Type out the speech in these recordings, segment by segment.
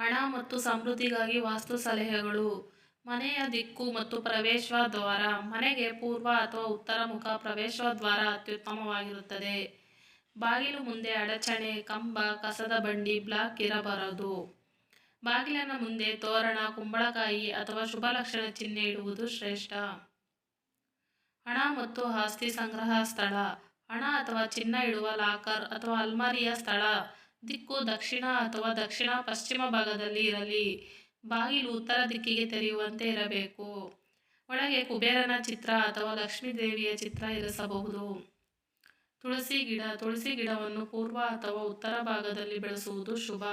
ಹಣ ಮತ್ತು ಸಮೃದ್ಧಿಗಾಗಿ ವಾಸ್ತು ಸಲಹೆಗಳು. ಮನೆಯ ದಿಕ್ಕು ಮತ್ತು ಪ್ರವೇಶ ದ್ವಾರ ಮನೆಗೆ ಪೂರ್ವ ಅಥವಾ ಉತ್ತರ ಮುಖ ಪ್ರವೇಶ ದ್ವಾರ ಅತ್ಯುತ್ತಮವಾಗಿರುತ್ತದೆ. ಬಾಗಿಲು ಮುಂದೆ ಅಡಚಣೆ, ಕಂಬ, ಕಸದ ಬಂಡಿ, ಬ್ಲಾಕ್ ಇರಬಾರದು. ಬಾಗಿಲಿನ ಮುಂದೆ ತೋರಣ, ಕುಂಬಳಕಾಯಿ ಅಥವಾ ಶುಭ ಲಕ್ಷಣ ಚಿಹ್ನೆ ಇಡುವುದು ಶ್ರೇಷ್ಠ. ಹಣ ಮತ್ತು ಆಸ್ತಿ ಸಂಗ್ರಹ ಸ್ಥಳ. ಹಣ ಅಥವಾ ಚಿನ್ನ ಇಡುವ ಲಾಕರ್ ಅಥವಾ ಅಲ್ಮಾರಿಯ ಸ್ಥಳ. ದಿಕ್ಕು ದಕ್ಷಿಣ ಅಥವಾ ದಕ್ಷಿಣ ಪಶ್ಚಿಮ ಭಾಗದಲ್ಲಿ ಇರಲಿ. ಬಾಗಿಲು ಉತ್ತರ ದಿಕ್ಕಿಗೆ ತೆರೆಯುವಂತೆ ಇರಬೇಕು. ಒಳಗೆ ಕುಬೇರನ ಚಿತ್ರ ಅಥವಾ ಲಕ್ಷ್ಮೀ ದೇವಿಯ ಚಿತ್ರ ಇರಿಸಬಹುದು. ತುಳಸಿ ಗಿಡ, ತುಳಸಿ ಗಿಡವನ್ನು ಪೂರ್ವ ಅಥವಾ ಉತ್ತರ ಭಾಗದಲ್ಲಿ ಬೆಳೆಸುವುದು ಶುಭ.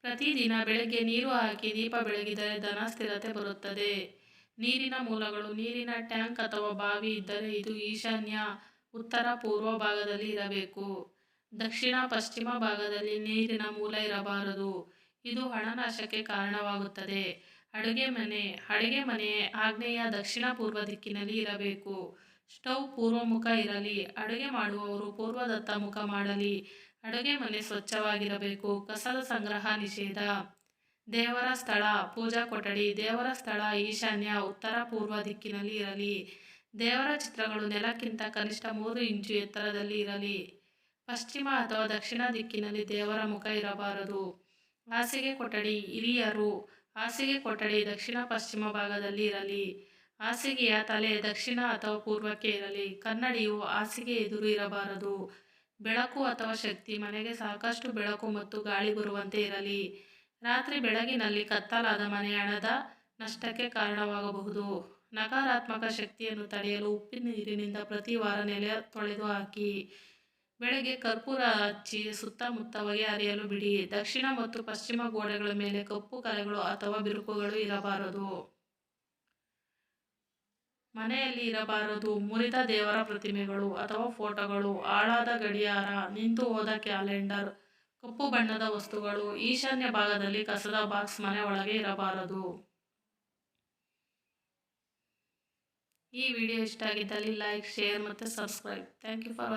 ಪ್ರತಿದಿನ ಬೆಳಗ್ಗೆ ನೀರು ಹಾಕಿ ದೀಪ ಬೆಳಗಿದರೆ ಧನ ಸ್ಥಿರತೆ ಬರುತ್ತದೆ. ನೀರಿನ ಮೂಲಗಳು, ನೀರಿನ ಟ್ಯಾಂಕ್ ಅಥವಾ ಬಾವಿ ಇದ್ದರೆ ಇದು ಈಶಾನ್ಯ, ಉತ್ತರ, ಪೂರ್ವ ಭಾಗದಲ್ಲಿ ಇರಬೇಕು. ದಕ್ಷಿಣ ಪಶ್ಚಿಮ ಭಾಗದಲ್ಲಿ ನೀರಿನ ಮೂಲ ಇರಬಾರದು. ಇದು ಹಣನಾಶಕ್ಕೆ ಕಾರಣವಾಗುತ್ತದೆ. ಅಡುಗೆ ಮನೆ ಅಡುಗೆ ಮನೆ ಆಗ್ನೇಯ ದಕ್ಷಿಣ ಪೂರ್ವ ದಿಕ್ಕಿನಲ್ಲಿ ಇರಬೇಕು. ಸ್ಟವ್ ಪೂರ್ವಮುಖ ಇರಲಿ, ಅಡುಗೆ ಮಾಡುವವರು ಪೂರ್ವದತ್ತ ಮುಖ ಮಾಡಲಿ, ಅಡುಗೆ ಮನೆ ಸ್ವಚ್ಛವಾಗಿರಬೇಕು, ಕಸದ ಸಂಗ್ರಹ ನಿಷೇಧ. ದೇವರ ಸ್ಥಳ, ಪೂಜಾ ಕೊಠಡಿ, ದೇವರ ಸ್ಥಳ ಈಶಾನ್ಯ, ಉತ್ತರ ಪೂರ್ವ ದಿಕ್ಕಿನಲ್ಲಿ ಇರಲಿ. ದೇವರ ಚಿತ್ರಗಳು ನೆಲಕ್ಕಿಂತ ಕನಿಷ್ಠ ಮೂರು ಇಂಚು ಎತ್ತರದಲ್ಲಿ ಇರಲಿ. ಪಶ್ಚಿಮ ಅಥವಾ ದಕ್ಷಿಣ ದಿಕ್ಕಿನಲ್ಲಿ ದೇವರ ಮುಖ ಇರಬಾರದು. ಹಾಸಿಗೆ ಕೊಠಡಿ ಹಿರಿಯರು, ಹಾಸಿಗೆ ಕೊಠಡಿ ದಕ್ಷಿಣ ಪಶ್ಚಿಮ ಭಾಗದಲ್ಲಿ ಇರಲಿ. ಹಾಸಿಗೆಯ ತಲೆ ದಕ್ಷಿಣ ಅಥವಾ ಪೂರ್ವಕ್ಕೆ ಇರಲಿ. ಕನ್ನಡಿಯು ಹಾಸಿಗೆ ಎದುರು ಇರಬಾರದು. ಬೆಳಕು ಅಥವಾ ಶಕ್ತಿ ಮನೆಗೆ ಸಾಕಷ್ಟು ಬೆಳಕು ಮತ್ತು ಗಾಳಿ ಬರುವಂತೆ ಇರಲಿ. ರಾತ್ರಿ ಬೆಳಗಿನಲ್ಲಿ ಕತ್ತಲಾದ ಮನೆ ಹಣದ ನಷ್ಟಕ್ಕೆ ಕಾರಣವಾಗಬಹುದು. ನಕಾರಾತ್ಮಕ ಶಕ್ತಿಯನ್ನು ತಡೆಯಲು ಉಪ್ಪಿನ ನೀರಿನಿಂದ ಪ್ರತಿ ವಾರ ನೆಲೆ ತೊಳೆದು ಹಾಕಿ. ಬೆಳಗ್ಗೆ ಕರ್ಪೂರ ಹಚ್ಚಿ ಸುತ್ತಮುತ್ತ ಹೊಗೆ ಹರಿಯಲು ಬಿಡಿ. ದಕ್ಷಿಣ ಮತ್ತು ಪಶ್ಚಿಮ ಗೋಡೆಗಳ ಮೇಲೆ ಕಪ್ಪು ಕಲೆಗಳು ಅಥವಾ ಬಿರುಕುಗಳು ಇರಬಾರದು. ಮನೆಯಲ್ಲಿ ಇರಬಾರದು. ಮುರಿದ ದೇವರ ಪ್ರತಿಮೆಗಳು ಅಥವಾ ಫೋಟೋಗಳು ಹಾಳಾದ ಗಡಿಯಾರ, ನಿಂತು ಹೋದ ಕ್ಯಾಲೆಂಡರ್, ಕಪ್ಪು ಬಣ್ಣದ ವಸ್ತುಗಳು, ಈಶಾನ್ಯ ಭಾಗದಲ್ಲಿ ಕಸದ ಬಾಕ್ಸ್ ಮನೆ ಒಳಗೆ ಇರಬಾರದು. ಈ ವಿಡಿಯೋ ಇಷ್ಟ ಆಗಿದ್ದಲ್ಲಿ ಲೈಕ್, ಶೇರ್ ಮತ್ತು ಸಬ್ಸ್ಕ್ರೈಬ್. Thank you for